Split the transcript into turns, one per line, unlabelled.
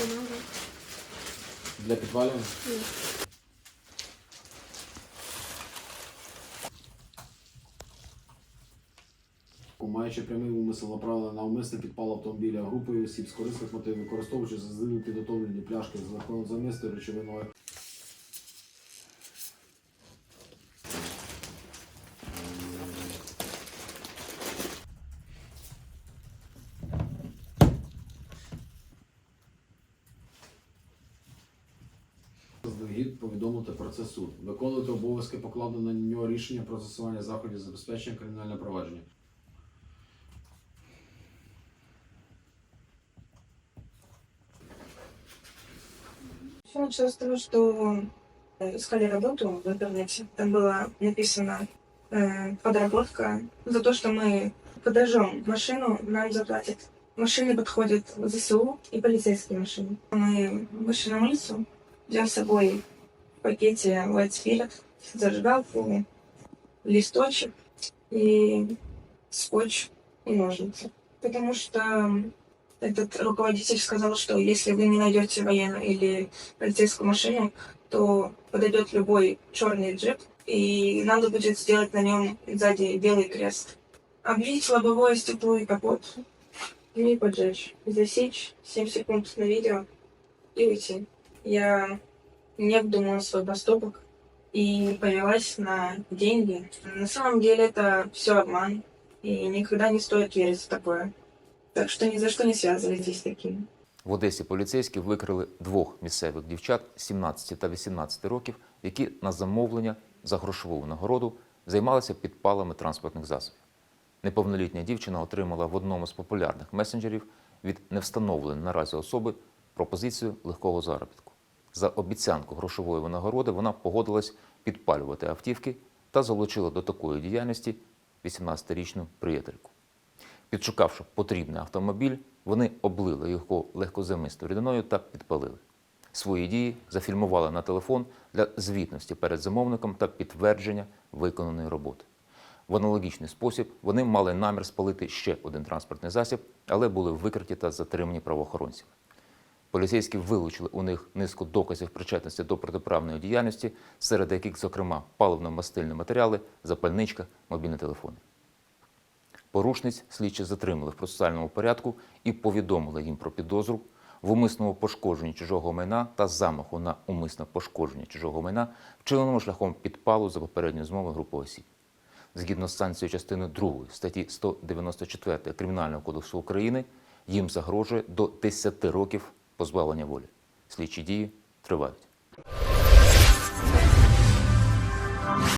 бумага. Для підвалів? Ні. Маючи прямий умисел направлений на умисне підпал автомобіля групою осіб з корисних мотивів, використовуючи заздалегідь підготовлені пляшки з легкозамісною речовиною. повідомити про це суд. Виконувати обов'язки покладено на нього рішення про застосування заходів забезпечення кримінального провадження.
Все началось с того, что э, искали работу в интернете. Там было написано э, подработка за то, что мы подожжем машину, нам заплатят. Машины подходят ЗСУ и полицейские машины. Мы вышли на улицу, взял с собой в пакете White Spirit, зажигалку, листочек и скотч и ножницы. Потому что этот руководитель сказал, что если вы не найдете военную или полицейскую машину, то подойдет любой черный джип, и надо будет сделать на нем сзади белый крест. Облить лобовое стекло и капот, и поджечь. Засечь 7 секунд на видео и уйти. Я не обдумала свой поступок и повелась на деньги. На самом деле это все обман, и никогда не стоит верить в такое. Так что ни за что не связывайтесь с таким.
В Одесі поліцейські викрили двох місцевих дівчат 17 та 18 років, які на замовлення за грошову нагороду займалися підпалами транспортних засобів. Неповнолітня дівчина отримала в одному з популярних месенджерів від невстановленої наразі особи пропозицію легкого заробітку. За обіцянку грошової винагороди вона погодилась підпалювати автівки та залучила до такої діяльності 18-річну приятельку. Підшукавши потрібний автомобіль, вони облили його легкоземистою рідиною та підпалили. Свої дії зафільмували на телефон для звітності перед замовником та підтвердження виконаної роботи. В аналогічний спосіб вони мали намір спалити ще один транспортний засіб, але були викриті та затримані правоохоронцями. Поліцейські вилучили у них низку доказів причетності до протиправної діяльності, серед яких, зокрема, паливно-мастильні матеріали, запальничка, мобільні телефони. Порушниць слідчі затримали в процесуальному порядку і повідомили їм про підозру в умисному пошкодженні чужого майна та замаху на умисне пошкодження чужого майна, вчиненому шляхом підпалу за попередньою змовою групи осіб. Згідно з санкцією частини 2 статті 194 Кримінального кодексу України, їм загрожує до 10 років позбавлення волі. Слідчі дії тривають.